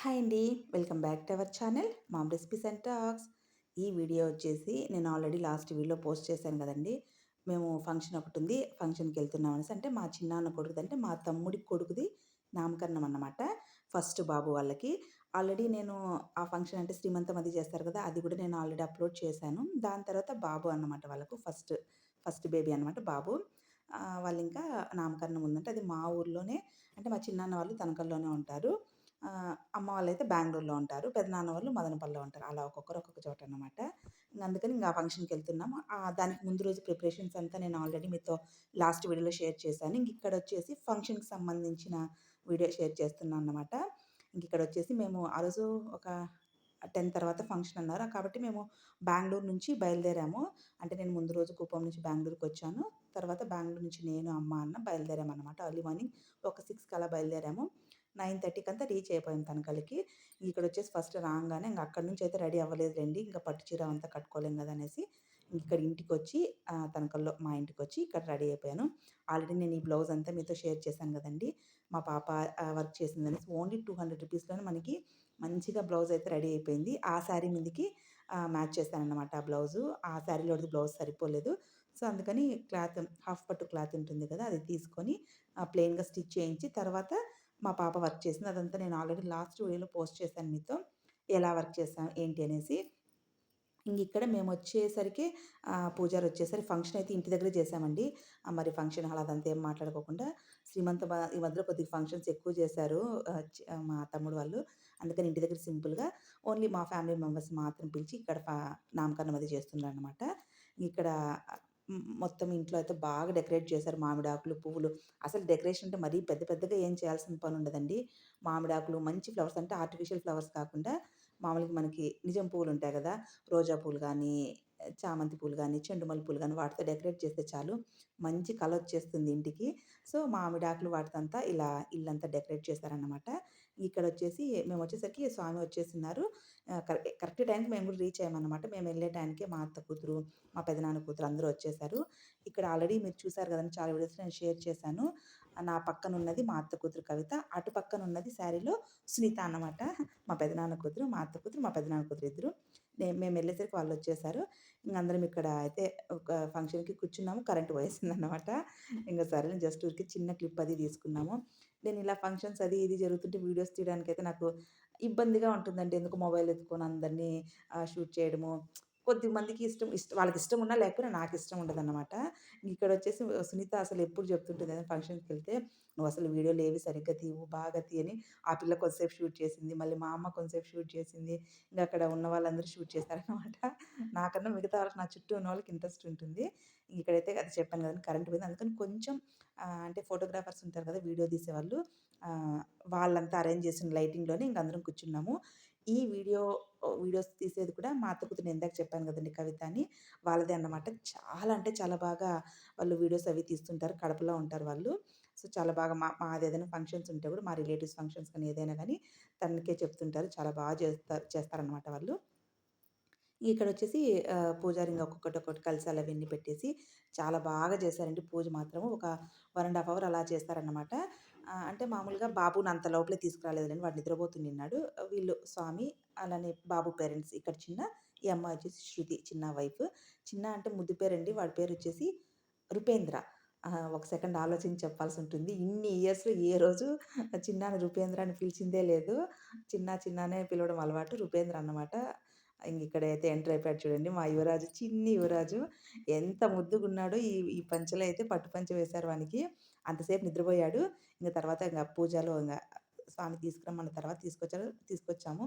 Hi అండి. Welcome back to our channel mom recipes and talks. ఈ video వచ్చేసి నేను ఆల్రెడీ లాస్ట్ వీడియో పోస్ట్ చేశాను కదండి. మేము ఫంక్షన్ ఒకటి ఉంది. ఫంక్షన్కి వెళ్తున్నాం అనేసి అంటే మా చిన్నాన్న కొడుకుది అంటే మా తమ్ముడి కొడుకుది నామకరణం అన్నమాట. ఫస్ట్ బాబు వాళ్ళకి. ఆల్రెడీ నేను ఆ ఫంక్షన్ అంటే శ్రీమంతం అది చేస్తారు కదా అది కూడా నేను ఆల్రెడీ అప్లోడ్ చేశాను. దాని తర్వాత బాబు అన్నమాట వాళ్ళకు ఫస్ట్ ఫస్ట్ బేబీ అనమాట బాబు. వాళ్ళు ఇంకా నామకరణం ఉందంటే అది మా ఊర్లోనే అంటే మా చిన్నాన్న వాళ్ళు తనకల్లోనే ఉంటారు. అమ్మ వాళ్ళైతే బెంగళూరులో ఉంటారు. పెదనాన్న వాళ్ళు మదనపల్లిలో ఉంటారు. అలా ఒక్కొక్కరు ఒక్కొక్క చోట అనమాట అందుకని ఇంకా ఫంక్షన్కి వెళ్తున్నాము దానికి ముందు రోజు ప్రిపరేషన్స్ అంతా నేను ఆల్రెడీ మీతో లాస్ట్ వీడియోలో షేర్ చేశాను. ఇంక ఇక్కడ వచ్చేసి ఫంక్షన్కి సంబంధించిన వీడియో షేర్ చేస్తున్నాను అనమాట ఇంక ఇక్కడ వచ్చేసి మేము ఆ రోజు ఒక టెన్ తర్వాత ఫంక్షన్ అన్నారు. కాబట్టి మేము బెంగళూరు నుంచి బయలుదేరాము. అంటే నేను ముందు రోజు కుప్పం నుంచి బెంగళూరుకి వచ్చాను. తర్వాత బెంగళూరు నుంచి నేను అమ్మ అన్న బయలుదేరాము అనమాట అర్లీ మార్నింగ్ ఒక సిక్స్కి అలా బయలుదేరాము. నైన్ థర్టీకి అంతా రీచ్ అయిపోయాం తనకలికి. ఇక్కడ వచ్చేసి ఫస్ట్ రాగానే ఇంకా అక్కడి నుంచి అయితే రెడీ అవ్వలేదులేండి. ఇంకా పట్టు చీర అంతా కట్టుకోలేం కదా అనేసి ఇక్కడ ఇంటికి వచ్చి తనకల్లో మా ఇంటికి వచ్చి ఇక్కడ రెడీ అయిపోయాను. ఆల్రెడీ నేను ఈ బ్లౌజ్ అంతా మీతో షేర్ చేశాను కదండి. మా పాప వర్క్ చేసింది అనేసి ఓన్లీ టూ హండ్రెడ్ రూపీస్లోనే మనకి మంచిగా బ్లౌజ్ అయితే రెడీ అయిపోయింది. ఆ శారీ మీదకి మ్యాచ్ చేశానన్నమాట ఆ బ్లౌజు. ఆ శారీలోది బ్లౌజ్ సరిపోలేదు. సో అందుకని క్లాత్ హాఫ్ పట్టు క్లాత్ ఉంటుంది కదా అది తీసుకొని ప్లెయిన్గా స్టిచ్ చేయించి తర్వాత మా పాప వర్క్ చేసింది. అదంతా నేను ఆల్రెడీ లాస్ట్ వీడియోలో పోస్ట్ చేశాను మీతో. ఎలా వర్క్ చేస్తాం ఏంటి అనేసి. ఇంక ఇక్కడ మేము వచ్చేసరికి పూజారి వచ్చేసరికి ఫంక్షన్ అయితే ఇంటి దగ్గర చేసామండి మరి ఫంక్షన్ హాల్ అదంతా ఏం మాట్లాడుకోకుండా. శ్రీమంత ఈ మధ్యలో కొద్దిగా ఫంక్షన్స్ ఎక్కువ చేశారు మా తమ్ముడు వాళ్ళు. అందుకని ఇంటి దగ్గర సింపుల్గా ఓన్లీ మా ఫ్యామిలీ మెంబర్స్ మాత్రం పిలిచి ఇక్కడ నామకరణం అది చేస్తున్నారు అనమాట ఇక్కడ మొత్తం ఇంట్లో అయితే బాగా డెకరేట్ చేశారు మామిడాకులు పువ్వులు. అసలు డెకరేషన్ అంటే మరీ పెద్ద పెద్దగా ఏం చేయాల్సిన పని ఉండదండి. మామిడాకులు మంచి ఫ్లవర్స్ అంటే ఆర్టిఫిషియల్ ఫ్లవర్స్ కాకుండా మామూలుగా మనకి నిజం పువ్వులు ఉంటాయి కదా రోజా పూలు కానీ చామంతి పూలు కానీ చెండుమల్లి పూలు కానీ వాటితో డెకరేట్ చేస్తే చాలు మంచి కలర్ వచ్చేస్తుంది ఇంటికి. సో మామిడాకులు వాటితో ఇలా ఇల్లంతా డెకరేట్ చేశారనమాట ఇక్కడ వచ్చేసి మేము వచ్చేసరికి స్వామి వచ్చేసినారు కరెక్ట్ టైంకి మేము కూడా రీచ్ అయ్యామన్నమాట. మేము వెళ్ళే టైంకి మా అత్త కూతురు మా పెదనాన్న కూతురు అందరూ వచ్చేసారు. ఇక్కడ ఆల్రెడీ మీరు చూసారు కదండి చాలా వీడియోస్ నేను షేర్ చేశాను. నా పక్కన ఉన్నది మా అత్త కూతురు కవిత అటు పక్కన ఉన్నది శారీలో సునీత అన్నమాట. మా పెదనాన్న కూతురు మా అత్త కూతురు మా పెదనాన్న కూతురు ఇద్దరు. నేను మేము వెళ్ళేసరికి వాళ్ళు వచ్చేసారు. ఇంక అందరం ఇక్కడ అయితే ఒక ఫంక్షన్కి కూర్చున్నాము. కరెంట్ పోయేసిందనమాట ఇంకా సరే జస్ట్ ఊరికి చిన్న క్లిప్ అది తీసుకున్నాము. నేను ఇలా ఫంక్షన్స్ అది ఇది జరుగుతుంటే వీడియోస్ తీయడానికి అయితే నాకు ఇబ్బందిగా ఉంటుందండి. ఎందుకు మొబైల్ ఎత్తుకొని అందరినీ షూట్ చేయడము. కొద్ది మందికి ఇష్టం ఇష్టం వాళ్ళకి ఇష్టం ఉన్నా లేకపోయినా నాకు ఇష్టం ఉండదు అనమాట ఇక్కడ వచ్చేసి సునీత అసలు ఎప్పుడు చెప్తుంటుంది ఏదైనా ఫంక్షన్కి వెళ్తే నువ్వు అసలు వీడియోలు ఏవి సరిగ్గా తీవు బాగా తీయని ఆ పిల్ల కొంతసేపు షూట్ చేసింది మళ్ళీ మా అమ్మ కొంతసేపు షూట్ చేసింది ఇంకా అక్కడ ఉన్న వాళ్ళందరూ షూట్ చేశారనమాట నాకన్నా మిగతా వాళ్ళకి నా చుట్టూ ఉన్న వాళ్ళకి ఇంట్రెస్ట్ ఉంటుంది. ఇక్కడైతే అది చెప్పాను కదండి కరెంట్ పోయింది. అందుకని కొంచెం అంటే ఫోటోగ్రాఫర్స్ ఉంటారు కదా వీడియో తీసేవాళ్ళు వాళ్ళంతా అరేంజ్ చేసిన లైటింగ్లోనే ఇంక అందరం కూర్చున్నాము. ఈ వీడియో వీడియోస్ తీసేది కూడా మా అత్త కూతురు ఇందాక చెప్పాను కదండి కవిత అని. వాళ్ళదే అన్నమాట. చాలా అంటే చాలా బాగా వాళ్ళు వీడియోస్ అవి తీస్తుంటారు కడపలో ఉంటారు వాళ్ళు. సో చాలా బాగా మా మాది ఏదైనా ఫంక్షన్స్ ఉంటే కూడా మా రిలేటివ్స్ ఫంక్షన్స్ కానీ ఏదైనా కానీ తనకే చెప్తుంటారు. చాలా బాగా చేస్తారు చేస్తారనమాట వాళ్ళు. ఇక్కడ వచ్చేసి పూజారి ఇంకా ఒక్కొక్కటి ఒక్కొక్కటి కలిసాలు అవన్నీ పెట్టేసి చాలా బాగా చేశారండి. పూజ మాత్రం ఒక వన్ అండ్ హాఫ్ అవర్ అలా చేస్తారనమాట అంటే మామూలుగా బాబుని అంత లోపలే తీసుకురాలేదండి వాడు నిద్రపోతున్నాడు వీళ్ళు స్వామి అలానే బాబు పేరెంట్స్ ఇక్కడ చిన్న ఈ అమ్మాయి వచ్చేసి శృతి చిన్న వైఫ్. చిన్న అంటే ముద్దు పేరండి. వాడి పేరు వచ్చేసి రూపేంద్ర. ఒక సెకండ్ ఆలోచించి చెప్పాల్సి ఉంటుంది. ఇన్ని ఇయర్స్లో ఏ రోజు చిన్న రూపేంద్ర అని పిలిచిందే లేదు. చిన్న చిన్ననే పిలవడం అలవాటు రూపేంద్ర అన్నమాట. ఇక్కడైతే ఎంటర్ అయిపోయాడు చూడండి మా యువరాజు చిన్ని యువరాజు. ఎంత ముద్దుగున్నాడో ఈ ఈ పంచలో అయితే పట్టు పంచ వేశారు వానికి. అంతసేపు నిద్రపోయాడు. ఇంకా తర్వాత ఇంకా పూజలో ఇంకా స్వామి తీసుకురమ్మన్న తర్వాత తీసుకొచ్చారు తీసుకొచ్చాము.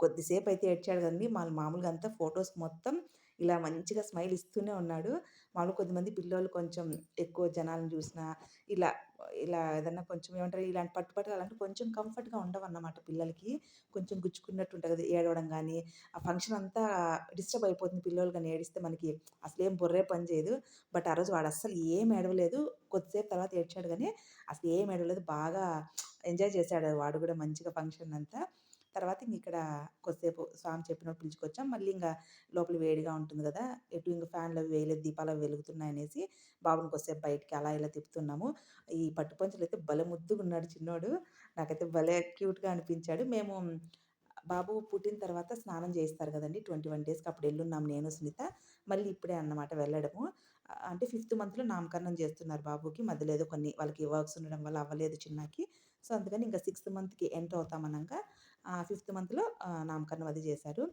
కొద్దిసేపు అయితే ఏడ్చాడు కదండి. మా మామూలుగా అంతా ఫొటోస్ మొత్తం ఇలా మంచిగా స్మైల్ ఇస్తూనే ఉన్నాడు. మామూలు కొద్దిమంది పిల్లలు కొంచెం ఎక్కువ జనాలను చూసినా ఇలా ఇలా ఏదన్నా కొంచెం ఏమంటారు ఇలాంటి పట్టుపట్టు అలాంటి కొంచెం కంఫర్ట్గా ఉండవన్నమాట పిల్లలకి. కొంచెం గుచ్చుకున్నట్టు ఉంటుంది కదా ఏడవడం కానీ ఆ ఫంక్షన్ అంతా డిస్టర్బ్ అయిపోతుంది పిల్లలు కానీ ఏడిస్తే మనకి అసలు ఏం బుర్రే పని చేయదు. బట్ ఆ రోజు వాడు అస్సలు ఏం ఏడవలేదు. కొద్దిసేపు తర్వాత ఏడ్చాడు కానీ అసలు ఏం ఏడవలేదు. బాగా ఎంజాయ్ చేశాడు వాడు కూడా మంచిగా ఫంక్షన్ అంతా. తర్వాత ఇంక ఇక్కడ కొద్దిసేపు స్వామి చెప్పినట్టు పిలుచుకొచ్చాం మళ్ళీ ఇంకా లోపల వేడిగా ఉంటుంది కదా ఎటు ఇంకా ఫ్యాన్లు అవి వేయలేదు దీపాలు అవి వెలుగుతున్నాయి అనేసి బాబుని కొద్దిసేపు బయటికి అలా ఇలా తిప్పుతున్నాము ఈ పట్టు పంచులు అయితే బల ముద్దుగా ఉన్నాడు చిన్నోడు నాకైతే భలే క్యూట్‌గా అనిపించాడు. మేము బాబు పుట్టిన తర్వాత స్నానం చేయిస్తారు గదండీ! 21 డేస్‌కి అప్పుడు వెళ్ళున్నాం నేను, సునీత. మళ్ళీ ఇప్పుడే అన్నమాట వెళ్ళడము. అంటే ఫిఫ్త్ మంత్‌లో నామకరణం చేస్తున్నారు బాబుకి. మధ్యలో ఏదో కొన్ని వాళ్ళకి వర్క్స్ ఉండడం వల్ల అవ్వలేదు చిన్నకి. సో, అందుకని ఇంకా సిక్స్త్ మంత్‌కి ఎంటర్ అవుతాం ఫిఫ్త్ మంత్‌లో నామకరణం అది చేశారు.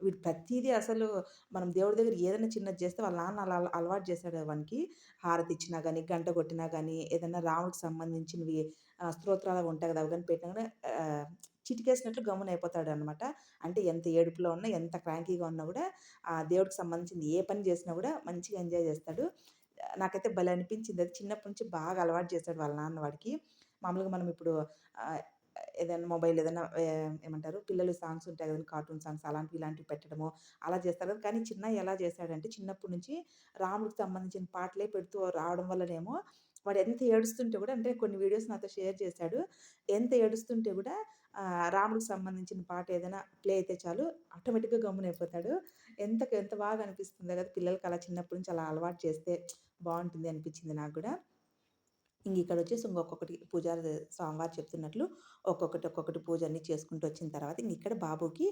వీడు ప్రతిదీ అసలు మనం దేవుడి దగ్గర ఏదైనా చిన్నది చేస్తే వాళ్ళ నాన్న అలా అలవాటు చేశాడు వానికి. హారతి ఇచ్చినా కానీ గంట కొట్టినా కానీ ఏదైనా రాముడికి సంబంధించినవి స్తోత్రాలు ఉంటాయి కదా! అవి గాని పెట్టినా కానీ చిటికేసినట్లు గమ్మున అయిపోతాడనమాట. అంటే ఎంత ఏడుపులో ఉన్నా, ఎంత క్రాంకీగా ఉన్నా కూడా ఆ దేవుడికి సంబంధించింది ఏ పని చేసినా కూడా మంచిగా ఎంజాయ్ చేస్తాడు. నాకైతే భలే అనిపించింది. అది చిన్నప్పటి నుంచి బాగా అలవాటు చేశాడు వాళ్ళ నాన్న వాడికి. మామూలుగా మనం ఇప్పుడు ఏదైనా మొబైల్ ఏదైనా ఏమంటారు పిల్లలు సాంగ్స్ ఉంటాయి కదండీ! కార్టూన్ సాంగ్స్ అలాంటివి ఇలాంటివి పెట్టడము అలా చేస్తారు కానీ చిన్న ఎలా చేశాడంటే చిన్నప్పటి నుంచి రాముడికి సంబంధించిన పాటలే పెడుతూ రావడం వల్లనేమో వాడు ఎంత ఏడుస్తుంటే కూడా అంటే కొన్ని వీడియోస్ నాతో షేర్ చేశాడు. ఎంత ఏడుస్తుంటే కూడా రాముడికి సంబంధించిన పాట ఏదైనా ప్లే అయితే చాలు ఆటోమేటిక్‌గా గమ్మునైపోతాడు ఎంత ఎంత బాగా అనిపిస్తుందో కదా! పిల్లలకి అలా చిన్నప్పటి నుంచి అలా అలవాటు చేస్తే బాగుంటుంది అనిపించింది నాకు కూడా ఇంక ఇక్కడ వచ్చేసి ఇంకొకటి పూజారి స్వామివారు చెప్తున్నట్లు ఒక్కొక్కటి, ఒక్కొక్కటి పూజ అన్నీ చేసుకుంటూ వచ్చిన తర్వాత ఇంక ఇక్కడ బాబుకి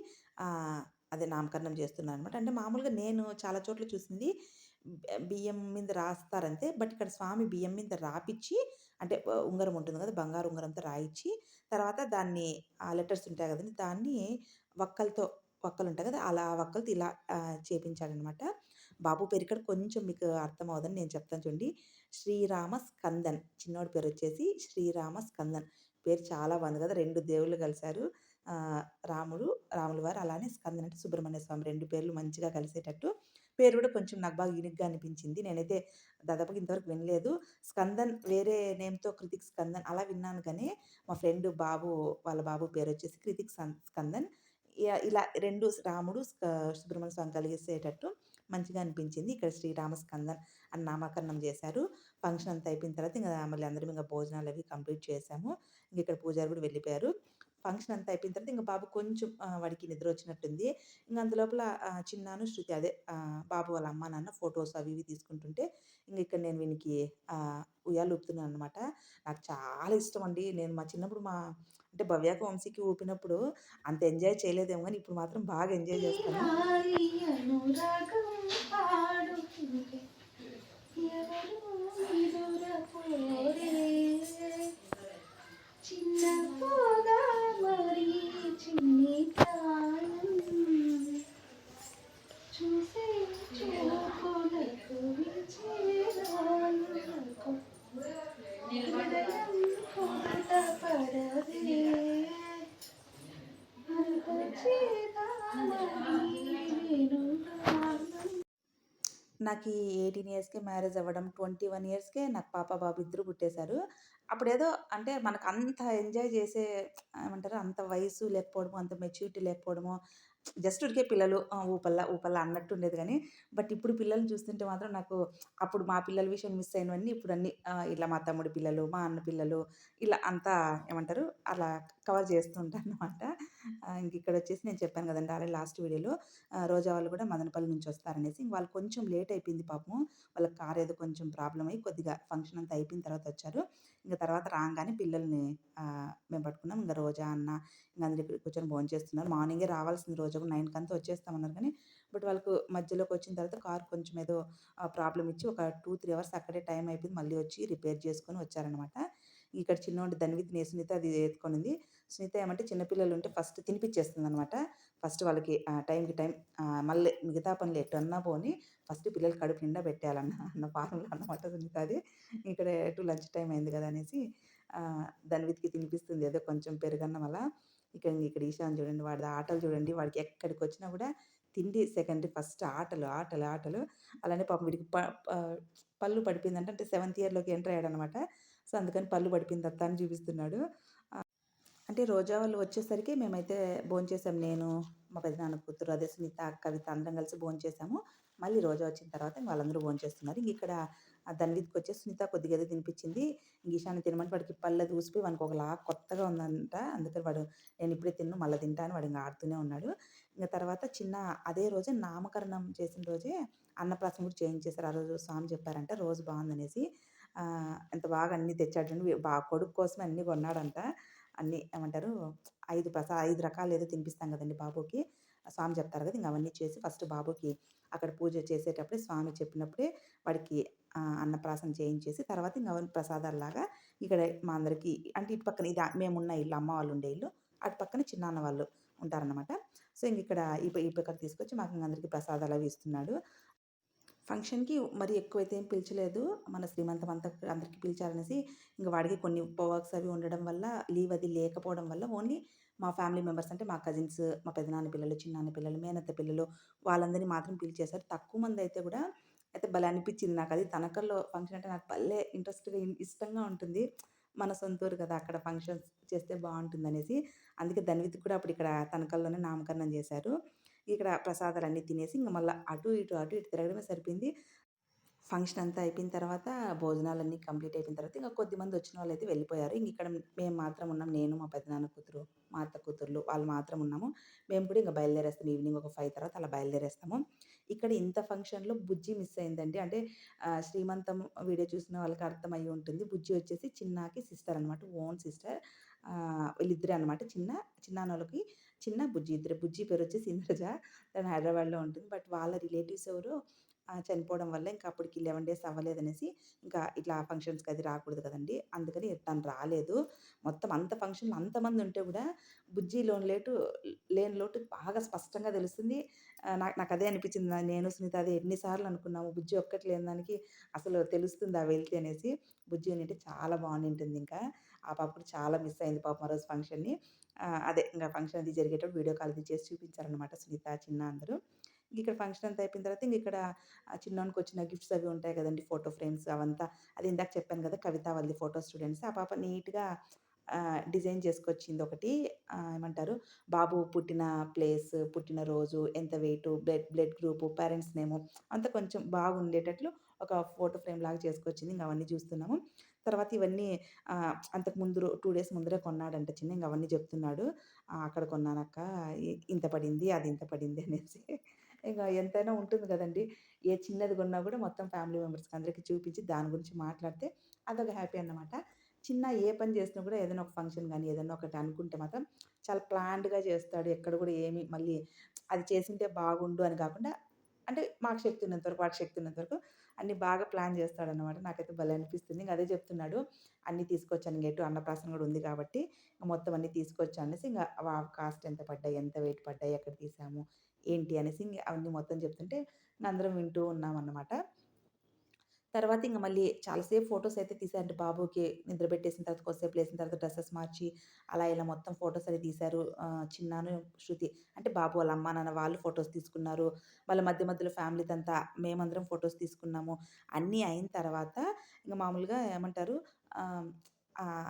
అదే నామకరణం చేస్తున్నారనమాట. అంటే మామూలుగా నేను చాలా చోట్ల చూసింది బియ్యం మీద రాస్తారంతే. బట్ ఇక్కడ స్వామి బియ్యం మీద రాపిచ్చి అంటే ఉంగరం ఉంటుంది కదా! బంగారు ఉంగరంతో రాయిచ్చి తర్వాత దాన్ని ఆ లెటర్స్ ఉంటాయి కదండి దాన్ని వక్కలతో వక్కలు ఉంటాయి కదా! అలా వక్కలతో ఇలా చేపించాడనమాట. బాబు పేరు ఇక్కడ కొంచెం మీకు అర్థం నేను చెప్తాను చూడండి. శ్రీరామ స్కందన్. చిన్నోడి పేరు వచ్చేసి శ్రీరామ స్కందన్. పేరు చాలా బాగుంది కదా! రెండు దేవుళ్ళు కలిశారు రాముడు, రాముల వారు అలానే స్కందన్ అంటే సుబ్రహ్మణ్య స్వామి రెండు పేర్లు మంచిగా కలిసేటట్టు. పేరు కూడా కొంచెం నాకు బాగా యూనిక్‌గా అనిపించింది. నేనైతే దాదాపుగా ఇంతవరకు వినలేదు. స్కందన్ వేరే నేమ్‌తో కృతిక్ స్కందన్ అలా విన్నాను కానీ, మా ఫ్రెండ్ బాబు వాళ్ళ బాబు పేరు వచ్చేసి కృతిక్ స్కందన్. ఇలా రెండు రాముడు, స్క సుబ్రహ్మణ్య స్వామి కలిగేసేటట్టు మంచిగా అనిపించింది. ఇక్కడ శ్రీరామ స్కందన్ అని నామకరణం చేశారు. ఫంక్షన్ అంతా అయిపోయిన తర్వాత ఇంకా మళ్ళీ అందరం భోజనాలు అవి కంప్లీట్ చేశాము. ఇంక ఇక్కడ పూజారి కూడా వెళ్ళిపోయారు. ఫంక్షన్ అంతా అయిపోయిన తర్వాత ఇంకా బాబు కొంచెం వాడికి నిద్ర వచ్చినట్టుంది. ఇంకా అంతలోపల లోపల చిన్నాను, శృతి అదే బాబు వాళ్ళ అమ్మ, నాన్న ఫొటోస్ అవి ఇవి తీసుకుంటుంటే ఇంకా ఇక్కడ నేను వీనికి ఉయ్యాలు ఊపుతున్నాను అనమాట నాకు చాలా ఇష్టం అండి. నేను మా చిన్నప్పుడు మా అంటే భవ్యాక వంశీకి ఊపినప్పుడు అంత ఎంజాయ్ చేయలేదేమో కానీ ఇప్పుడు మాత్రం బాగా ఎంజాయ్ చేస్తాను. హాయి నాకు ఈ ఎయిటీన్ ఇయర్స్‌కే మ్యారేజ్ అవ్వడం, 21 ఇయర్స్‌కే నాకు పాప, బాబు ఇద్దరు పుట్టేసారు. అప్పుడేదో అంటే మనకు అంత ఎంజాయ్ చేసే ఏమంటారు అంత వయసు లేకపోవడము, అంత మెచ్యూరిటీ లేకపోవడము, జస్ట్ ఊరికే పిల్లలు ఊపల్లా, ఊపల్లా అన్నట్టు ఉండేది కానీ బట్ ఇప్పుడు పిల్లల్ని చూస్తుంటే మాత్రం నాకు అప్పుడు మా పిల్లల విషయం మిస్ అయినవన్నీ ఇప్పుడన్నీ అన్ని ఇలా మా తమ్ముడి పిల్లలు, మా అన్న పిల్లలు ఇలా అంతా ఏమంటారు అలా కవర్ చేస్తూ అనమాట ఇంక ఇంక ఇక్కడొచ్చేసి నేను చెప్పాను కదండీ ఆల్రెడీ లాస్ట్ వీడియోలో రోజా వాళ్ళు కూడా మదనపల్లి నుంచి వస్తారనేసి. ఇంక వాళ్ళు కొంచెం లేట్ అయిపోయింది పాపం. వాళ్ళ కార్ ఏదో కొంచెం ప్రాబ్లమ్ అయ్యి కొద్దిగా ఫంక్షన్ అంతా అయిపోయిన తర్వాత వచ్చారు. ఇంకా తర్వాత రాగానే పిల్లల్ని మేము పట్టుకున్నాం. ఇంకా రోజా, అన్న ఇంకా అందరి కూర్చొని కూర్చొని భోంచేస్తున్నారు. మార్నింగే రావాల్సింది రోజా కూడా 9 వచ్చేస్తామన్నారు కానీ, బట్ వాళ్ళకు మధ్యలోకి వచ్చిన తర్వాత కార్ కొంచెం ఏదో ప్రాబ్లం ఇచ్చి ఒక 2, 3 అవర్స్ అక్కడే టైం అయిపోయింది. మళ్ళీ వచ్చి రిపేర్ చేసుకొని వచ్చారనమాట. ఇక్కడ చిన్నోడు ధన్విత్‌ని సునీత అది ఎత్తుకొనింది. సునీత ఏమంటే చిన్నపిల్లలు ఉంటే ఫస్ట్ తినిపిచ్చేస్తుందనమాట. ఫస్ట్ వాళ్ళకి టైంకి టైం మళ్ళీ మిగతా పనులు ఎటన్నా పోనీ ఫస్ట్ పిల్లలు కడుపు నిండా పెట్టాలన్న అన్న ఫార్ములా అన్నమాట సునీతది. ఇక్కడ ఎటు లంచ్ టైం అయింది కదా! అనేసి దాని ధన్విత్‌కి తినిపిస్తుంది ఏదో కొంచెం పెరుగన్నం వల్ల ఇక ఇక్కడ ఈశాన్ చూడండి వాడి ఆటలు చూడండి. వాడికి ఎక్కడికి వచ్చినా కూడా తిండి సెకండరీ ఫస్ట్ ఆటలు, ఆటలు, ఆటలు. అలానే పాపం వీడికి ప పళ్ళు పడిపోయిందంటే అంటే సెవెంత్ ఇయర్‌లోకి ఎంటర్ అయ్యాడనమాట. సో, అందుకని పళ్ళు పడిపోయింది అత్త అని చూపిస్తున్నాడు. అంటే రోజా వాళ్ళు వచ్చేసరికి మేమైతే భోంచేసాం. నేను, మా పెద్దనాన్న కూతురు అదే సునీత, కవిత అందరం కలిసి భోంచేసాము. మళ్ళీ రోజా వచ్చిన తర్వాత వాళ్ళందరూ భోంచేస్తున్నారు. ఇంక ఇక్కడ ఆహ్, ధన్విత్‌కొచ్చేసి సునీత కొద్దిగా ఏదో తినిపించింది. ఈశాన్‌ని తినమని వాడికి పళ్ళ చూసిపోయి వానికి ఒకలా కొత్తగా ఉందంట. అందుకని వాడు నేను ఇప్పుడే తిన్ను మళ్ళీ తింటా అని వాడు ఇంకా ఆడుతూనే ఉన్నాడు. ఇంకా తర్వాత చిన్న అదే రోజే నామకరణం చేసిన రోజే అన్నప్రాసం కూడా చేయించేసారు. ఆ రోజు స్వామి చెప్పారంట రోజు బాగుందనేసి ఎంత బాగా అన్నీ తెచ్చాడు బాగా కొడుకు కోసమే అన్నీ కొన్నాడంట. అన్నీ ఏమంటారు? ఐదు ప్రసా ఐదు రకాలు ఏదో తినిపిస్తాం కదండి బాబుకి. స్వామి చెప్తారు కదా ఇంకా అవన్నీ చేసి ఫస్ట్ బాబుకి అక్కడ పూజ చేసేటప్పుడే స్వామి చెప్పినప్పుడే వాడికి అన్నప్రాసన చేయించేసి తర్వాత ఇంకా అవన్నీ ప్రసాదాలలాగా ఇక్కడ మా అందరికీ అంటే ఇటు పక్కన ఇది మేమున్న ఇల్లు అమ్మ వాళ్ళు ఉండే ఇల్లు అటు పక్కన చిన్నాన్న వాళ్ళు ఉంటారనమాట సో ఇంక ఇక్కడ ఈ ఈ పక్కన తీసుకొచ్చి మాకు అందరికీ ప్రసాదాలు అవి ఇస్తున్నాడు. ఫంక్షన్‌కి మరి ఎక్కువైతే ఏం పిలిచలేదు. మన శ్రీమంతం అంత అందరికీ పిలిచారనేసి ఇంకా వాడికి కొన్ని వర్క్స్ అవి ఉండడం వల్ల లీవ్ అది లేకపోవడం వల్ల ఓన్లీ మా ఫ్యామిలీ మెంబర్స్ అంటే మా కజిన్స్, మా పెదనాన్న పిల్లలు, చిన్నాన్న పిల్లలు, మేనత్త పిల్లలు వాళ్ళందరిని మాత్రం పిలిచేశారు. తక్కువ మంది అయితే కూడా అయితే భలే అనిపించింది నాకు అది తనకల్లో ఫంక్షన్ అంటే నాకు భలే ఇంట్రెస్ట్‌గా ఇష్టంగా ఉంటుంది. మన సొంత ఊరు కదా! అక్కడ ఫంక్షన్స్ చేస్తే బావుంటుందనేసి. అందుకే ధన్విత్‌కి కూడా అప్పుడు ఇక్కడ తనకల్లోనే నామకరణం చేశారు. ఇక్కడ ప్రసాదాలన్నీ తినేసి ఇంకా మళ్ళీ అటు ఇటు అటు ఇటు తిరగడమే సరిపోయింది. ఫంక్షన్ అంతా అయిపోయిన తర్వాత భోజనాలన్నీ కంప్లీట్ అయిపోయిన తర్వాత ఇంకా కొద్దిమంది వచ్చిన వాళ్ళు అయితే వెళ్ళిపోయారు. ఇంక ఇక్కడ మేము మాత్రం ఉన్నాం. నేను మా పెద్దనాన్న కూతురు మా అత్త కూతుర్లు వాళ్ళు మాత్రం ఉన్నాము. మేము కూడా ఇంకా బయలుదేరేస్తాం. ఈవినింగ్ ఒక ఫైవ్ తర్వాత అలా బయలుదేరేస్తాము. ఇక్కడ ఇంత ఫంక్షన్లో బుజ్జి మిస్ అయిందండి. అంటే శ్రీమంతం వీడియో చూసిన వాళ్ళకి అర్థమయ్యి ఉంటుంది. బుజ్జి వచ్చేసి చిన్నాకి సిస్టర్ అనమాట ఓన్ సిస్టర్. వీళ్ళిద్దరే అనమాట చిన్న చిన్నాన్నోళ్ళకి చిన్న బుజ్జి ఇద్దరు. బుజ్జి పేరు వచ్చేసి ఇంద్రజ. తను హైదరాబాద్లో ఉంటుంది. బట్ వాళ్ళ రిలేటివ్స్ ఎవరు చనిపోవడం వల్ల ఇంకా అప్పటికి లెవెన్ డేస్ అవ్వలేదనేసి ఇంకా ఇట్లా ఫంక్షన్స్కి అది రాకూడదు కదండి. అందుకని తను రాలేదు. మొత్తం అంత ఫంక్షన్లు అంతమంది ఉంటే కూడా బుజ్జి లోన్ లేటు లేని లోటు బాగా స్పష్టంగా తెలుస్తుంది. నాకు నాకు అదే అనిపించింది. నేను సునీత అదే ఎన్నిసార్లు అనుకున్నాము. బుజ్జి ఒక్కటి లేని దానికి అసలు తెలుస్తుంది ఆ వెళ్తే అనేసి. బుజ్జి అంటే చాలా బాగుంటుంది ఇంకా. ఆ పాప చాలా మిస్ అయింది పాపం రోజు ఫంక్షన్ని. అదే ఇంకా ఫంక్షన్ అది జరిగేటప్పుడు వీడియో కాల్ చేసి చూపించారనమాట సునీత చిన్న అందరూ. ఇక్కడ ఫంక్షన్ అంతా అయిపోయిన తర్వాత ఇంక ఇక్కడ చిన్నోనికి వచ్చిన గిఫ్ట్స్ అవి ఉంటాయి కదండి ఫోటో ఫ్రేమ్స్ అవంతా. అది ఇందాక చెప్పాను కదా కవిత వాళ్ళది ఫోటో స్టూడెంట్స్. ఆ పాప నీట్గా డిజైన్ చేసుకొచ్చింది ఒకటి. ఏమంటారు? బాబు పుట్టిన ప్లేస్ పుట్టిన రోజు ఎంత weight blood blood group parents name అంతా కొంచెం బాగుండేటట్లు ఒక ఫోటో ఫ్రేమ్ లాగా చేసుకొచ్చింది. ఇంకా అవన్నీ చూస్తున్నాము. తర్వాత ఇవన్నీ అంతకు ముందు టూ డేస్ ముందరే కొన్నాడంట చిన్న ఇంక అవన్నీ చెప్తున్నాడు. అక్కడ కొన్నానక్క. ఇంత పడింది అది ఇంత పడింది అనేసి. ఇక ఎంతైనా ఉంటుంది కదండి. ఏ చిన్నది కొన్నా కూడా మొత్తం ఫ్యామిలీ మెంబర్స్కి అందరికీ చూపించి దాని గురించి మాట్లాడితే అదొక హ్యాపీ అన్నమాట. చిన్న ఏ పని చేసినా కూడా ఏదైనా ఒక ఫంక్షన్ కానీ ఏదైనా ఒకటి అనుకుంటే మాత్రం చాలా ప్లాన్డ్గా చేస్తాడు. ఎక్కడ కూడా ఏమి మళ్ళీ అది చేసింటే బాగుండు అని కాకుండా అంటే మాకు శక్తి ఉన్నంత వరకు వాడికి శక్తి ఉన్నంత వరకు అన్ని బాగా ప్లాన్ చేస్తాడనమాట నాకైతే భలే అనిపిస్తుంది. ఇంకా అదే చెప్తున్నాడు అన్నీ తీసుకొచ్చాను గేటు అన్నప్రాసన కూడా ఉంది కాబట్టి మొత్తం అన్నీ తీసుకొచ్చాను అనేసి ఇంకా కాస్ట్ ఎంత పడ్డాయి ఎంత వెయిట్ పడ్డాయి ఎక్కడ తీసాము ఏంటి అనేసి అవన్నీ మొత్తం చెప్తుంటే అందరం వింటూ ఉన్నామన్నమాట. తర్వాత ఇంక మళ్ళీ చాలాసేపు ఫొటోస్ అయితే తీశారంటే బాబుకి. నిద్ర పెట్టేసిన తర్వాత కొద్దిసేపు లేసిన తర్వాత డ్రెస్సెస్ మార్చి అలా ఇలా మొత్తం ఫొటోస్ అనేది తీశారు. చిన్నాను శృతి. అంటే బాబు వాళ్ళ అమ్మ నాన్న వాళ్ళు ఫొటోస్ తీసుకున్నారు. వాళ్ళ మధ్య మధ్యలో ఫ్యామిలీతో అంతా మేమందరం ఫొటోస్ తీసుకున్నాము. అన్నీ అయిన తర్వాత ఇంకా మామూలుగా ఏమంటారు?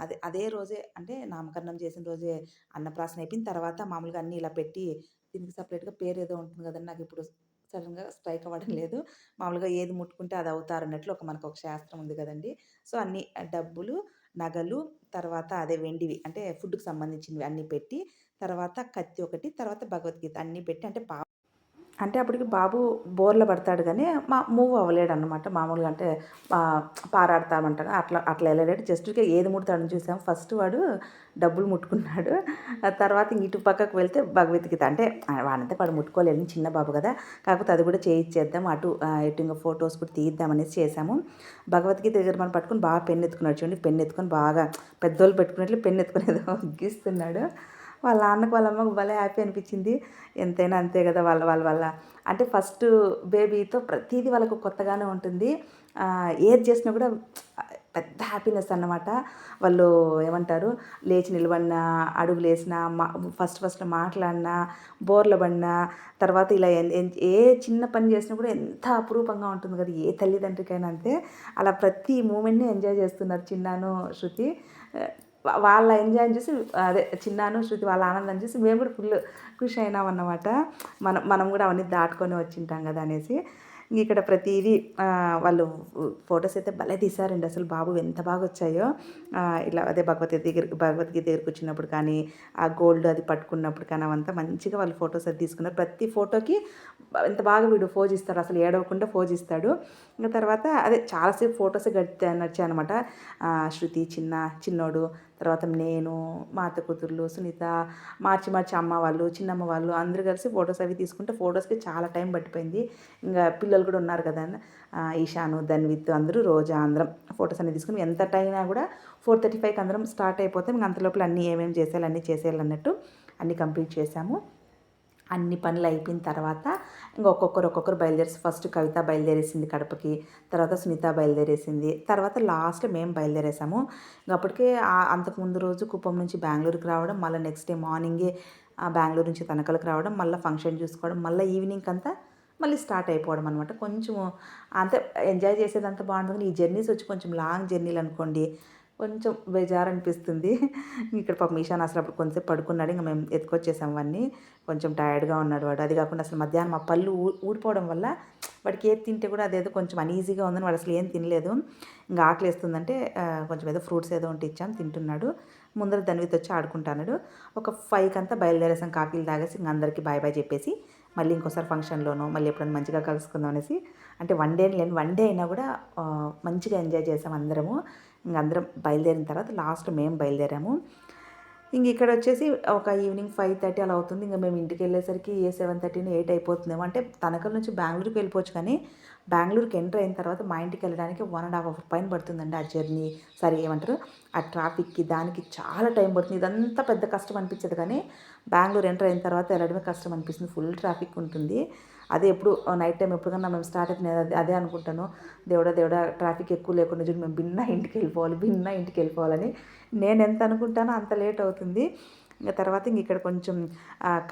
అదే అదే రోజే అంటే నామకరణం చేసిన రోజే అన్నప్రాసన అయిపోయిన తర్వాత మామూలుగా అన్నీ ఇలా పెట్టి దీనికి సపరేట్గా పేరు ఏదో ఉంటుంది కదండి నాకు ఇప్పుడు సడన్గా స్ట్రైక్ అవ్వడం లేదు. మామూలుగా ఏది ముట్టుకుంటే అది అవుతారు అన్నట్లు ఒక మనకు ఒక శాస్త్రం ఉంది కదండి. సో అన్ని డబ్బులు నగలు తర్వాత అదే వెండివి అంటే ఫుడ్కి సంబంధించినవి అన్నీ పెట్టి తర్వాత కత్తి ఒకటి తర్వాత భగవద్గీత అన్నీ పెట్టి అంటే పా అంటే అప్పటికి బాబు బోర్ల పడతాడు కానీ మా మూవ్ అవ్వలేడు అనమాట మామూలుగా అంటే పారాడతామంటారు. అట్లా అట్లా వెళ్ళలేడు. జస్ట్ ఏది ముడతాడని చూసాం. ఫస్ట్ వాడు డబ్బులు ముట్టుకున్నాడు. తర్వాత ఇటు పక్కకు వెళ్తే భగవద్గీత అంటే వాడంతా వాడు ముట్టుకోలేని చిన్న బాబు కదా. కాకపోతే అది కూడా చేయించేద్దాం అటు ఇటు ఇంకా ఫొటోస్ కూడా తీద్దాం అనేసి చేసాము భగవద్గీత దగ్గర మనం పట్టుకుని బాగా పెన్ను ఎత్తుకున్నాడు చూడండి. పెన్ను ఎత్తుకొని బాగా పెద్దోళ్ళు పెట్టుకున్నట్లు పెన్ను ఎత్తుకునేది గీస్తున్నాడు. వాళ్ళ నాన్నకు వాళ్ళ అమ్మకు భలే హ్యాపీ అనిపించింది. ఎంతైనా అంతే కదా వాళ్ళ వాళ్ళ వల్ల. అంటే ఫస్ట్ బేబీతో ప్రతిదీ వాళ్ళకు కొత్తగానే ఉంటుంది. ఏది చేసినా కూడా పెద్ద హ్యాపీనెస్ అన్నమాట. వాళ్ళు ఏమంటారు? లేచి నిలబడినా అడుగులు వేసినా మా ఫస్ట్ ఫస్ట్ మాట్లాడినా బోర్ల పడినా తర్వాత ఇలా ఏ చిన్న పని చేసినా కూడా ఎంత అపురూపంగా ఉంటుంది కదా ఏ తల్లిదండ్రికైనా అంతే. అలా ప్రతి మూమెంట్ని ఎంజాయ్ చేస్తున్నారు చిన్నాను శృతి. వాళ్ళ ఎంజాయ్ చూసి అదే చిన్నాను శృతి వాళ్ళ ఆనందం చూసి మేము కూడా ఫుల్ ఖుషి అయినాం అన్నమాట. మనం మనం కూడా అవన్నీ దాటుకొని వచ్చింటాం కదా అనేసి. ఇక్కడ ప్రతిదీ వాళ్ళు ఫొటోస్ అయితే భలే తీశారండి అసలు బాబు ఎంత బాగా వచ్చాయో. ఇలా అదే భగవద్గీత దగ్గర భగవద్గీత దగ్గరికి వచ్చినప్పుడు కానీ ఆ గోల్డ్ అది పట్టుకున్నప్పుడు కానీ అవంతా మంచిగా వాళ్ళు ఫొటోస్ అది తీసుకున్నారు. ప్రతి ఫోటోకి ఎంత బాగా వీడు ఫోజ్ ఇస్తాడు. అసలు ఏడవకుండా ఫోజ్ ఇస్తాడు. ఇంకా తర్వాత అదే చాలాసేపు ఫొటోస్ గడితే నచ్చాయి అనమాట శృతి చిన్న చిన్నోడు తర్వాత నేను మా అత్త కూతుర్లు సునీత మార్చి మార్చి అమ్మ వాళ్ళు చిన్నమ్మ వాళ్ళు అందరూ కలిసి ఫొటోస్ అవి తీసుకుంటే ఫొటోస్కి చాలా టైం పట్టిపోయింది. ఇంకా పిల్లలు కూడా ఉన్నారు కదా ఈశాను ధన్విత్ అందరూ రోజా అందరం ఫొటోస్ అన్ని తీసుకుని ఎంత టైం కూడా ఫోర్ థర్టీ ఫైవ్కి అందరం స్టార్ట్ అయిపోతే. ఇంకా అంతలోపల అన్నీ ఏమేమి చేసేయాలి అన్నీ చేసేయాలి అన్నట్టు అన్నీ కంప్లీట్ చేసాము. అన్ని పనులు అయిపోయిన తర్వాత ఇంకా ఒక్కొక్కరు ఒక్కొక్కరు బయలుదేరి ఫస్ట్ కవిత బయలుదేరేసింది కడపకి తర్వాత సునీత బయలుదేరేసింది తర్వాత లాస్ట్ మేము బయలుదేరేసాము. ఇంకా అప్పటికే అంతకుముందు రోజు కుప్పం నుంచి బెంగళూరుకి రావడం మళ్ళీ నెక్స్ట్ డే మార్నింగే ఆ బెంగళూరు నుంచి తనకలకు రావడం మళ్ళీ ఫంక్షన్ చూసుకోవడం మళ్ళీ ఈవినింగ్ అంతా మళ్ళీ స్టార్ట్ అయిపోవడం అనమాట కొంచెం అంత ఎంజాయ్ చేసేదంతా బాగుంటుంది. ఈ జర్నీస్ వచ్చి కొంచెం లాంగ్ జర్నీలు అనుకోండి కొంచెం బేజారు అనిపిస్తుంది ఇక్కడ పాపం ఈశాన్ అసలు అప్పుడు కొంచెంసేపు పడుకున్నాడు. ఇంకా మేము ఎత్తుకొచ్చేసాం వాడిని కొంచెం టైర్డ్గా ఉన్నాడు వాడు. అది కాకుండా అసలు మధ్యాహ్నం ఆ పళ్ళు ఊ- ఊడిపోవడం వల్ల వాడికి ఏది తింటే కూడా అదేదో కొంచెం అనీజీగా ఉందని వాడు అసలు ఏం తినలేదు. ఇంకా ఆకలి వేస్తుందంటే కొంచెం ఏదో ఫ్రూట్స్ ఏదో ఉంటే ఇచ్చాం తింటున్నాడు. ముందర ధన్విత్ వచ్చి ఆడుకుంటున్నాడు. ఒక ఫైవ్కి అంతా బయలుదేరేసాం. కాఫీలు తాగేసి ఇంక అందరికీ బాయ్ బాయ్ చెప్పేసి మళ్ళీ ఇంకోసారి ఫంక్షన్లోనో మళ్ళీ ఎప్పుడైనా మంచిగా కలుసుకుందాం అనేసి. అంటే వన్ డే లేని వన్ డే అయినా కూడా మంచిగా ఎంజాయ్ చేసాం అందరము. ఇంక అందరం బయలుదేరిన తర్వాత లాస్ట్ మేము బయలుదేరాము. ఇంక ఇక్కడ వచ్చేసి ఒక ఈవినింగ్ ఫైవ్ థర్టీ అలా అవుతుంది. ఇంకా మేము ఇంటికి వెళ్ళేసరికి ఏ సెవెన్ థర్టీని ఎయిట్ అయిపోతుందేమో. అంటే తనకల నుంచి బెంగళూరుకి వెళ్ళిపోవచ్చు కానీ బెంగళూరుకి ఎంటర్ అయిన తర్వాత మా ఇంటికి వెళ్ళడానికి వన్ అండ్ హాఫ్ అవర్ పైన పడుతుందండి ఆ జర్నీ. సరే ఏమంటారు? ఆ ట్రాఫిక్కి దానికి చాలా టైం పడుతుంది. ఇదంతా పెద్ద కష్టం అనిపించదు కానీ బెంగళూరు ఎంటర్ అయిన తర్వాత వెళ్ళడమే కష్టం అనిపిస్తుంది. ఫుల్ ట్రాఫిక్ ఉంటుంది. అదే ఎప్పుడు నైట్ టైం ఎప్పుడుకన్నా మేము స్టార్ట్ అయితే నేను అదే అదే అనుకుంటాను. దేవుడా దేవుడా ట్రాఫిక్ ఎక్కువ లేకుండా చూడు మేము భిన్న ఇంటికి వెళ్ళిపోవాలి భిన్న ఇంటికి వెళ్ళిపోవాలని. నేను ఎంత అనుకుంటానో అంత లేట్ అవుతుంది. ఇంకా తర్వాత ఇంక ఇక్కడ కొంచెం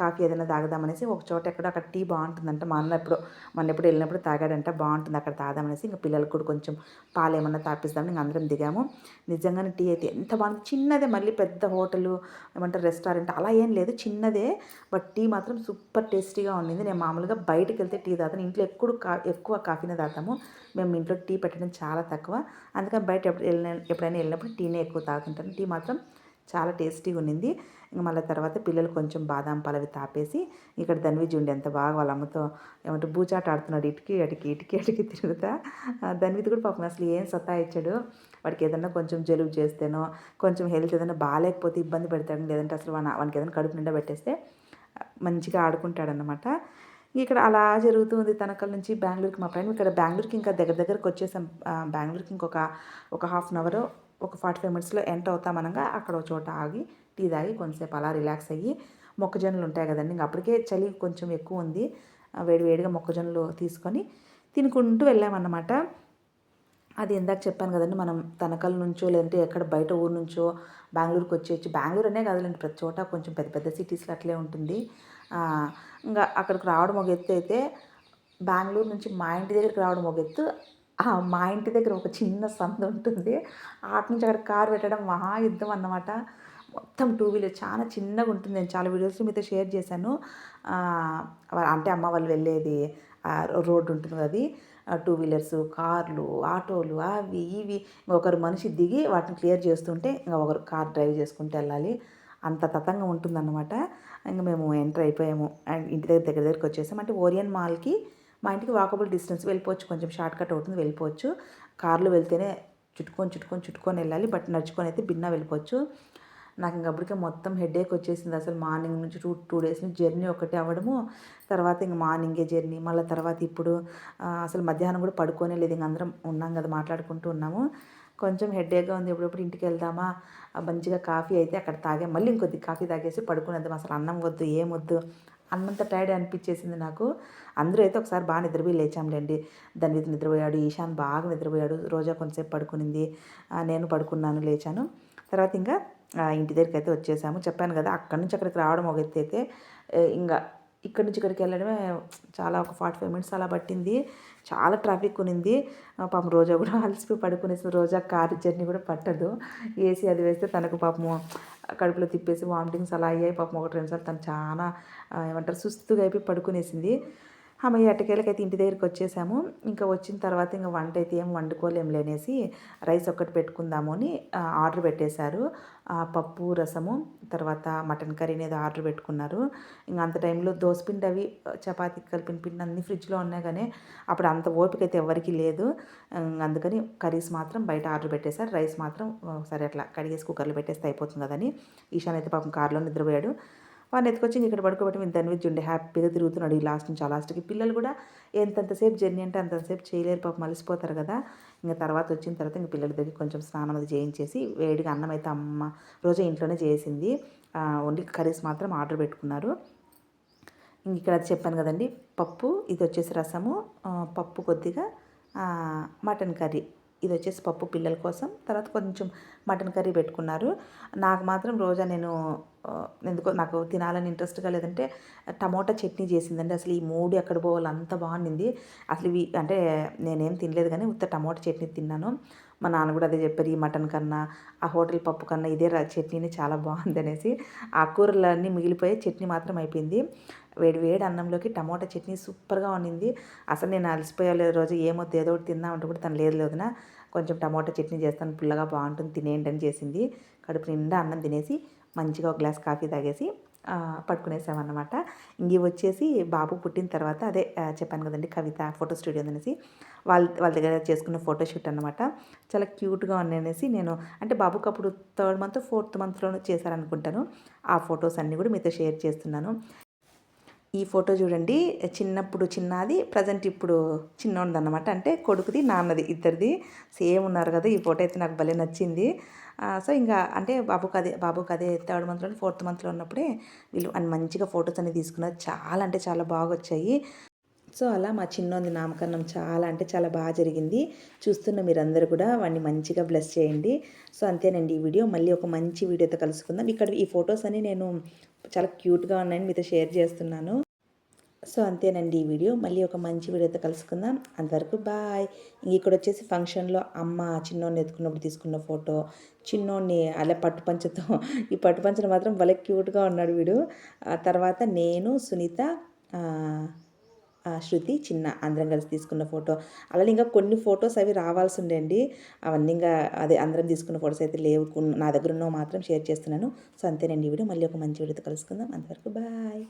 కాఫీ ఏదైనా తాగదామనేసి ఒక చోట ఎక్కడో అక్కడ టీ బాగుంటుందంట. మా అన్న ఎప్పుడు మన ఎప్పుడు వెళ్ళినప్పుడు తాగాడంట బాగుంటుంది అక్కడ తాగదామనేసి ఇంకా పిల్లలకు కూడా కొంచెం పాలు ఏమన్నా తాపిస్తామని ఇంక అందరం దిగాము. నిజంగానే టీ అయితే ఎంత బాగుంది. చిన్నదే మళ్ళీ పెద్ద హోటల్ ఏమంటారు రెస్టారెంట్ అలా ఏం లేదు. చిన్నదే బట్ టీ మాత్రం సూపర్ టేస్టీగా ఉండింది. నేను మామూలుగా బయటకు వెళ్తే టీ తాగుతాను. ఇంట్లో ఎక్కువ కా ఎక్కువ కాఫీనే తాగుతాము. మేము ఇంట్లో టీ పెట్టడం చాలా తక్కువ. అందుకని బయట ఎప్పుడు వెళ్ళిన ఎప్పుడైనా వెళ్ళినప్పుడు టీనే ఎక్కువ తాగుతుంటాను. టీ మాత్రం చాలా టేస్టీగా ఉండింది. ఇంకా మళ్ళీ తర్వాత పిల్లలు కొంచెం బాదాం పలవి తాపేసి ఇక్కడ ధన్విజ్ ఉండి ఎంత బాగా వాళ్ళ అమ్మతో ఏమంటే బూచాట ఆడుతున్నాడు ఇటుకి అటుకి ఇటుకి అటుకి తిరుగుతా. ధన్విత్ కూడా పాపం అసలు ఏం సతాయించాడు వాడికి ఏదైనా కొంచెం జలుబు చేస్తేనో కొంచెం హెల్త్ ఏదైనా బాగాలేకపోతే ఇబ్బంది పెడతాడు. లేదంటే అసలు వాన వానికి ఏదైనా కడుపు నిండా పెట్టేస్తే మంచిగా ఆడుకుంటాడనమాట ఇక్కడ అలా జరుగుతుంది తనకల్ నుంచి బెంగళూరుకి. మా ఫ్రెండ్ ఇక్కడ బెంగళూరుకి ఇంకా దగ్గర దగ్గరకు వచ్చేసాం. బెంగళూరుకి ఇంకొక ఒక హాఫ్ అన్ అవర్ ఒక ఫార్టీ ఫైవ్ మినిట్స్లో ఎంటర్ అవుతామనగా అక్కడ ఒక చోట ఆగి టీ తాగి కొంచెంసేపు అలా రిలాక్స్ అయ్యి మొక్కజొన్నలు ఉంటాయి కదండి. ఇంక అప్పటికే చలి కొంచెం ఎక్కువ ఉంది. వేడివేడిగా మొక్కజొన్నలు తీసుకొని తినుకుంటూ వెళ్ళామన్నమాట. అది ఇందాక చెప్పాను కదండి మనం తనకల నుంచో లేదంటే ఎక్కడ బయట ఊరు నుంచో బెంగళూరుకి వచ్చేయచ్చు. బెంగళూరు అనే కదలండి ప్రతి చోట కొంచెం పెద్ద పెద్ద సిటీస్లో అట్లే ఉంటుంది. ఇంకా అక్కడికి రావడం ఒక ఎత్తు అయితే బెంగళూరు నుంచి మా ఇంటి దగ్గరికి రావడం ఒక ఎత్తు. మా ఇంటి దగ్గర ఒక చిన్న సందు ఉంటుంది. ఆటి నుంచి అక్కడ కారు పెట్టడం మహా యుద్ధం అన్నమాట. మొత్తం టూ వీలర్ చాలా చిన్నగా ఉంటుంది. నేను చాలా వీడియోస్ మీతో షేర్ చేశాను. అంటే అమ్మ వాళ్ళు వెళ్ళేది రోడ్డు ఉంటుంది అది. టూ వీలర్స్ కార్లు ఆటోలు అవి ఇవి. ఒకరు మనిషి దిగి వాటిని క్లియర్ చేస్తుంటే ఇంకా ఒకరు కార్ డ్రైవ్ చేసుకుంటూ వెళ్ళాలి. అంత తతంగా ఉంటుందన్నమాట. ఇంకా మేము ఎంటర్ అయిపోయాము. అండ్ ఇంటి దగ్గర దగ్గర దగ్గరికి వచ్చేసాం. అంటే ఓరియన్ మాల్కి మా ఇంటికి వాకబుల్ డిస్టెన్స్ వెళ్ళిపోవచ్చు. కొంచెం షార్ట్ కట్ అవుతుంది వెళ్ళిపోవచ్చు. కార్లో వెళ్తేనే చుట్టుకొని చుట్టుకొని చుట్టుకొని వెళ్ళాలి. బట్ నడుచుకొని అయితే భిన్న వెళ్ళిపోవచ్చు. నాకు ఇంకప్పటికే మొత్తం హెడేక్ వచ్చేసింది. అసలు మార్నింగ్ నుంచి టూ టూ డేస్ నుంచి జర్నీ ఒకటే అవ్వడము. తర్వాత ఇంక మార్నింగే జర్నీ. మళ్ళీ తర్వాత ఇప్పుడు అసలు మధ్యాహ్నం కూడా పడుకోనే లేదు. ఇంక అందరం ఉన్నాం కదా మాట్లాడుకుంటూ ఉన్నాము. కొంచెం హెడేక్గా ఉంది. ఎప్పుడెప్పుడు ఇంటికి వెళ్దామా? మంచిగా కాఫీ అయితే అక్కడ తాగే. మళ్ళీ ఇంకొద్ది కాఫీ తాగేసి పడుకునేద్దాం. అసలు అన్నం వద్దు ఏం వద్దు అన్నంత టైర్డ్ అనిపించేసింది నాకు. అందరూ అయితే ఒకసారి బాగా నిద్రపోయి లేచాంలేండి. దాని మీద నిద్రపోయాడు. ఈశాన్ బాగా నిద్రపోయాడు. రోజా కొంతసేపు పడుకునింది. నేను పడుకున్నాను లేచాను. తర్వాత ఇంకా ఇంటి దగ్గరికి అయితే వచ్చేసాము. చెప్పాను కదా అక్కడి నుంచి అక్కడికి రావడం ఒక ఎత్తు అయితే ఇంకా ఇక్కడి నుంచి ఇక్కడికి వెళ్ళడమే చాలా ఒక ఫార్టీ ఫైవ్ మినిట్స్ అలా పట్టింది. చాలా ట్రాఫిక్ ఉన్నింది. పాపం రోజా కూడా అలసిపోయి పడుకునేసి రోజా కారు జర్నీ కూడా పట్టదు. ఏసీ అది వేస్తే తనకు పాపము కడుపులో తిప్పేసి వామిటింగ్స్ అలా అయ్యాయి. పాపం ఒకటి రెండుసార్లు తను చాలా ఏమంటారు సుస్తుగా అయిపోయి పడుకునేసింది. అమ్మయ్య ఎట్టకేలకైతే ఇంటి దగ్గరికి వచ్చేసాము. ఇంకా వచ్చిన తర్వాత ఇంకా వంట అయితే ఏం వండుకోలేం లేనేసి రైస్ ఒక్కటి పెట్టుకుందాము అని ఆర్డర్ పెట్టేశారు. పప్పు రసము తర్వాత మటన్ కర్రీ అనేది ఆర్డర్ పెట్టుకున్నారు. ఇంకా అంత టైంలో దోసపిండి అవి చపాతీ కలిపిన పిండి అన్ని ఫ్రిడ్జ్లో ఉన్నాయి కానీ అప్పుడు అంత ఓపిక అయితే ఎవరికి లేదు. అందుకని కర్రీస్ మాత్రం బయట ఆర్డర్ పెట్టేశారు. రైస్ మాత్రం సరే అట్లా కడిగేసి కుక్కర్లో పెట్టేస్తే అయిపోతుంది కదని. ఈశాన్ అయితే పాపం కారులో నిద్రపోయాడు. వాడిని ఎత్తుకొచ్చి ఇక్కడ పడుకోబెట్టి మేము దాని ఉండే హ్యాపీగా తిరుగుతున్నాడు ఈ లాస్ట్ నుంచి. ఆ లాస్ట్కి పిల్లలు కూడా ఎంతంతసేపు జర్నీ అంటే అంతసేపు చేయలేరు పాపం మలిసిపోతారు కదా. ఇంకా తర్వాత వచ్చిన తర్వాత ఇంక పిల్లల దగ్గర కొంచెం స్నానం అది చేయించేసి వేడిగా అన్నం అయితే అమ్మ రోజు ఇంట్లోనే చేసింది. ఓన్లీ కర్రీస్ మాత్రం ఆర్డర్ పెట్టుకున్నారు. ఇంక ఇక్కడ అది చెప్పాను కదండి పప్పు ఇది వచ్చేసి రసము పప్పు కొద్దిగా మటన్ కర్రీ. ఇది వచ్చేసి పప్పు పిల్లల కోసం. తర్వాత కొంచెం మటన్ కర్రీ పెట్టుకున్నారు. నాకు మాత్రం రోజా నేను ఎందుకో నాకు తినాలని ఇంట్రెస్ట్గా లేదంటే టమోటా చట్నీ చేసిందండి. అసలు ఈ మూడు ఎక్కడ పోవాలి అంత బాగుండింది. అసలు ఇవి అంటే నేనేం తినలేదు కానీ ఉత్త టమోటా చట్నీ తిన్నాను. మా నాన్న కూడా అదే చెప్పారు ఈ మటన్ కన్నా ఆ హోటల్ పప్పు కన్నా ఇదే చట్నీనే చట్నీని చాలా బాగుంది అనేసి. ఆ కూరలన్నీ మిగిలిపోయి చట్నీ మాత్రం అయిపోయింది. వేడి వేడి అన్నంలోకి టమోటా చట్నీ సూపర్గా ఉండింది అసలు నేను అలసిపోయే రోజు ఏమొద్దు ఏదో ఒకటి తిందామంటే కూడా తను లేదు లేదునా కొంచెం టమోటా చట్నీ చేస్తాను పుల్లగా బాగుంటుంది తినేయండి అని చేసింది. కడుపు నిండా అన్నం తినేసి మంచిగా ఒక గ్లాస్ కాఫీ తాగేసి పట్టుకునేసామన్నమాట ఇంక వచ్చేసి బాబు పుట్టిన తర్వాత అదే చెప్పాను కదండి కవిత ఫోటో స్టూడియో అనేసి వాళ్ళ వాళ్ళ దగ్గర చేసుకున్న ఫోటోషూట్ అనమాట చాలా క్యూట్గా ఉంది అనేసి నేను అంటే బాబుకి అప్పుడు థర్డ్ మంత్ ఫోర్త్ మంత్లోనూ చేశారనుకుంటాను. ఆ ఫొటోస్ అన్నీ కూడా మీతో షేర్ చేస్తున్నాను. ఈ ఫోటో చూడండి. చిన్నప్పుడు చిన్నది ప్రజెంట్ ఇప్పుడు చిన్నోడిది అనమాట అంటే కొడుకుది నాన్నది ఇద్దరిది. సేమ్ ఉన్నారు కదా ఈ ఫోటో అయితే నాకు భలే నచ్చింది. సో ఇంకా అంటే బాబుకి అదే బాబుకి అదే థర్డ్ మంత్లో ఫోర్త్ మంత్లో ఉన్నప్పుడే వీళ్ళు అని మంచిగా ఫొటోస్ అనేవి తీసుకున్నారు. చాలా అంటే చాలా బాగా వచ్చాయి సో అలా మా చిన్నోంది నామకరణం చాలా అంటే చాలా బాగా జరిగింది. చూస్తున్న మీరందరూ కూడా వాడిని మంచిగా బ్లెస్ చేయండి. సో అంతేనండి ఈ వీడియో. మళ్ళీ ఒక మంచి వీడియోతో కలుసుకుందాం. ఇక్కడ ఈ ఫొటోస్ అని నేను చాలా క్యూట్గా ఉన్నాయని మీతో షేర్ చేస్తున్నాను. సో అంతేనండి ఈ వీడియో. మళ్ళీ ఒక మంచి వీడియోతో కలుసుకుందాం. అంతవరకు బాయ్. ఇక్కడ వచ్చేసి ఫంక్షన్లో అమ్మ చిన్నోడిని ఎత్తుకున్నప్పుడు తీసుకున్న ఫోటో. చిన్నోడిని అలా పట్టు పంచతో ఈ పట్టు పంచను మాత్రం భలే క్యూట్గా ఉన్నాడు వీడు. ఆ తర్వాత నేను సునీత ఆ, శృతి చిన్న అందరం కలిసి తీసుకున్న ఫోటో. అలానే ఇంకా కొన్ని ఫొటోస్ అవి రావాల్సి ఉండండి. అవన్నీ ఇంకా అదే అందరం తీసుకున్న ఫొటోస్ అయితే లేవు. నా దగ్గర ఉన్నవి మాత్రం షేర్ చేస్తున్నాను. సో అంతేనండి ఈ వీడియో. మళ్ళీ ఒక మంచి వీడియోతో కలుసుకుందాం. అంతవరకు బాయ్.